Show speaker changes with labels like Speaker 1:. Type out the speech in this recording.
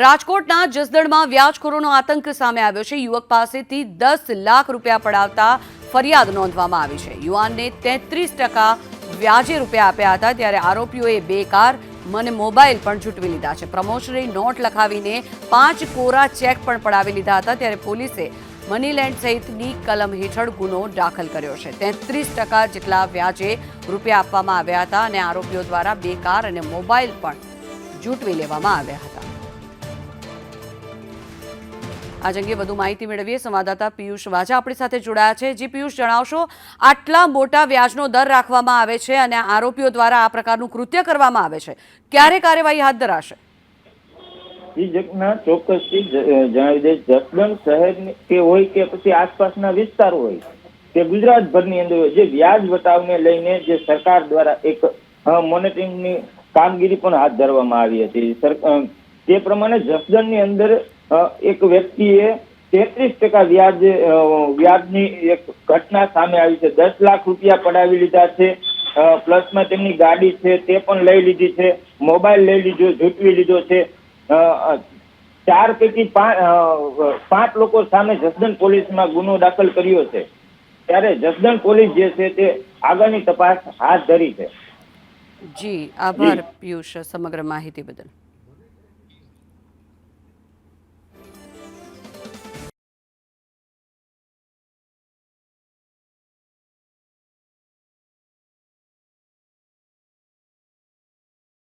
Speaker 1: રાજકોટના જસદણમાં વ્યાજખોરોનો આતંક સામે આવ્યો છે. યુવક પાસેથી દસ લાખ રૂપિયા પડાવતા ફરિયાદ નોંધવામાં આવી છે. યુવાનને તેત્રીસ ટકા વ્યાજે રૂપિયા આપ્યા હતા ત્યારે આરોપીઓએ બે કાર મને મોબાઈલ પણ ઝૂંટવી લીધા છે. પ્રમોશનરી નોટ લખાવીને પાંચ કોરા ચેક પણ પડાવી લીધા હતા ત્યારે પોલીસે મનીલેન્ડ સહિતની કલમ હેઠળ ગુનો દાખલ કર્યો છે. તેત્રીસ ટકા જેટલા વ્યાજે રૂપિયા આપવામાં આવ્યા હતા અને આરોપીઓ દ્વારા બે કાર અને મોબાઈલ પણ ઝૂંટવી લેવામાં આવ્યા હતા. આજ અંગે વધુ માહિતી મેળવીએ. સંવાદદાતા પિયુષ વાજા આપણી સાથે જોડાયા છે. જી પિયુષ, જણાવશો, આટલા મોટા વ્યાજનો દર રાખવામાં આવે છે અને આરોપીઓ દ્વારા આ પ્રકારનું કૃત્ય કરવામાં આવે છે. ક્યારે કાર્યવાહી હાથ ધરાશે?
Speaker 2: ચોક્કસથી જણાવી દઈશ જસદણ શહેર કે હોય કે પછી આસપાસના વિસ્તારો હોય કે ગુજરાતભરની અંદર જે વ્યાજ વટાવને લઈને જે સરકાર દ્વારા એક મોનિટરિંગની કામગીરી પણ હાથ ધરવામાં આવી હતી. તે પ્રમાણે જસદણની અંદર એક વ્યક્તિએ તેત્રીસ ટકા વ્યાજ વ્યાજની એક ઘટના સામે આવી છે. દસ લાખ રૂપિયા પડાવી લીધા છે. પ્લસમાં તેમની ગાડી છે તે પણ લઈ લીધી છે. મોબાઈલ લઈ લીધો ઝૂંટવી લીધો છે. ચાર પૈકી પાંચ પાંચ લોકો સામે જસદણ પોલીસમાં ગુનો દાખલ કર્યો છે. ત્યારે જસદણ પોલીસ જે છે તે આગળની તપાસ હાથ ધરી છે.
Speaker 1: જી આભાર પિયુષ સમગ્ર માહિતી બદલ.